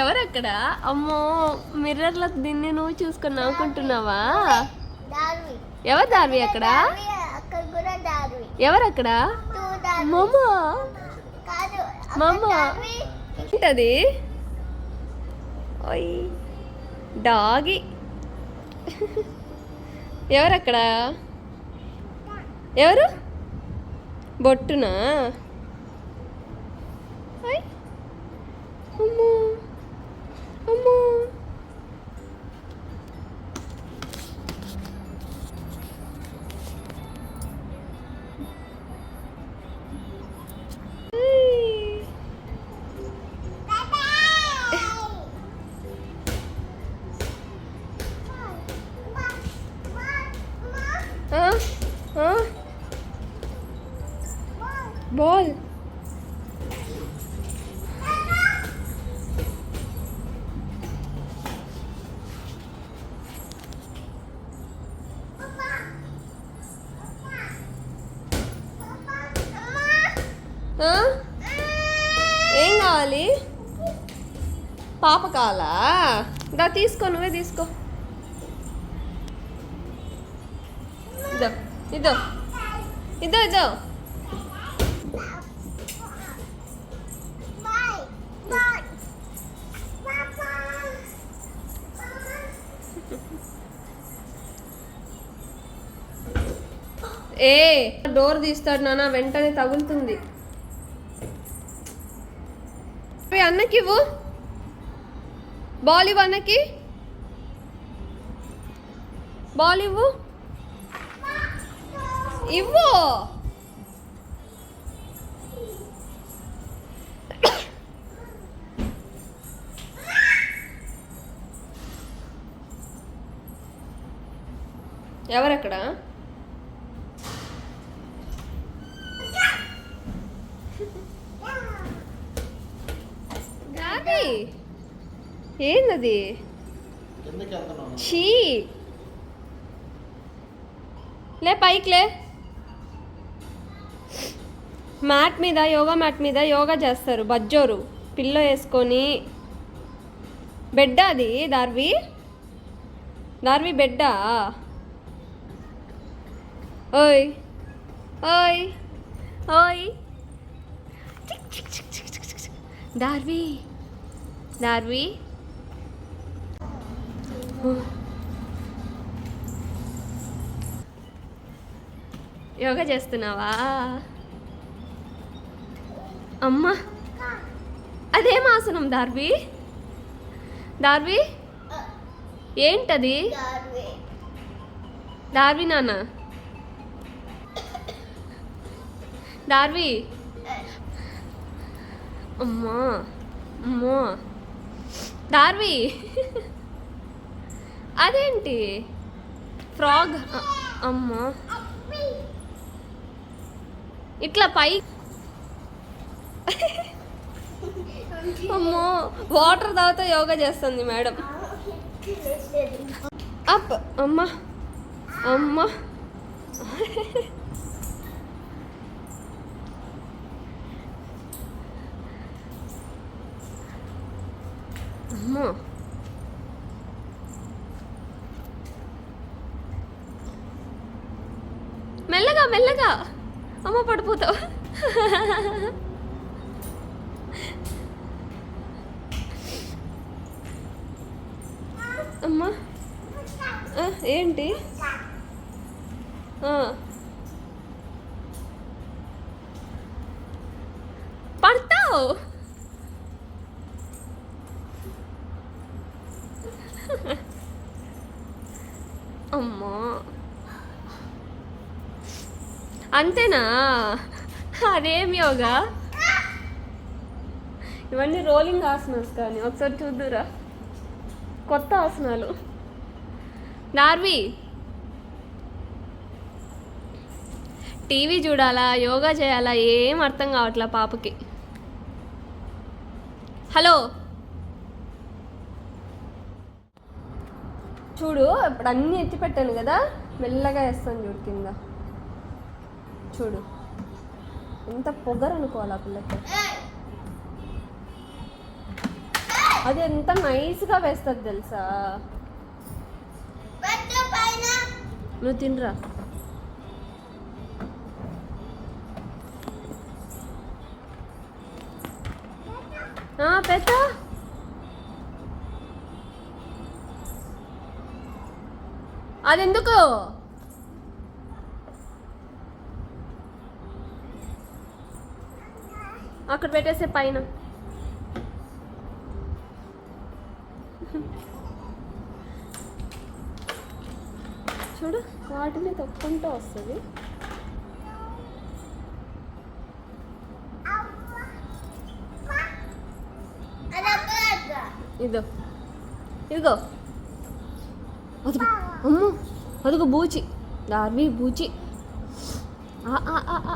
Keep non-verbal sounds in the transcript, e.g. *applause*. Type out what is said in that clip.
ఎవరక్కడ? అమ్మో మిర్రర్లో దీన్ని నువ్వు చూసుకొని నవ్వుకుంటున్నావా? ఎవరు దార్వి అక్కడ? అక్కడ ఎవరు అక్కడ? మమ్మ. అక్కడ ఏంటది? ఓయ్ డాగి. ఎవరక్కడ ఎవరు? బొట్టునా? బాల్ ఏం కావాలి? పాప కావాలా? దా తీసుకో నువ్వే తీసుకో. ఇదో ఇదో. ఇదో ఇదో. ఏ డోర్ తీస్తాడు నాన్న వెంటనే తగులుతుంది. అన్నకి ఇవ్వు. బాల్ ఇవ్వు అన్నకి. బాల్ ఇవ్వు. ఇవ్వు. ఎవరక్కడ? గాది ఏందది? చీ లే పైకి లే. మ్యాట్ మీద యోగా మ్యాట్ మీద యోగా చేస్తారు. బజ్జోరు. పిల్లో వేసుకొని. బెడ్ అది దార్వి? దార్వి బెడ్డా? ఓయ్. ఓయ్. ఓయ్. దార్వి దార్వి. యోగా చేస్తున్నావా? అమ్మా అదేం ఆసనం దార్వి. దార్వి ఏంటది? దార్వి నాన్న. దార్వి. అమ్మా అమ్మో. దార్వి అదేంటి? ఫ్రాగ్ అమ్మా. ఇట్లా పై అమ్మో వాటర్ తాగితే యోగా చేస్తుంది మేడం. అప్ అమ్మా అమ్మా. అమ్మో మెల్లగా మెల్లగా. అమ్మ పడిపోతావు. అమ్మా. ఏంటి? ఆ. పడతావు? *laughs* అమ్మా. అంతేనా? అదేం యోగా? ఇవన్నీ రోలింగ్ ఆసనాస్ కానీ ఒకసారి చూద్దురా. కొత్త ఆసనాలు. నార్వి. టీవీ చూడాలా యోగా చేయాలా ఏం అర్థం కావట్లా పాపకి. హలో. చూడు ఇప్పుడు అన్నీ ఎత్తి పెట్టాను కదా మెల్లగా వేస్తాను చూడు కింద. చూడు. ఎంత పొగరు అనుకోవాలి ఆ పిల్లకి? అది ఎంత నైస్గా వేస్తుంది తెలుసా? నువ్వు తినరా. ఆ, అదెందుకు? అక్కడ పెట్టేసే పైన. చూడు వాటిని తొక్కుంటూ వస్తుంది. ఇదో. ఇదిగో. అదిగో అమ్మో అదిగో బూచి. దార్వి బూచి. ఆ, ఆ, ఆ.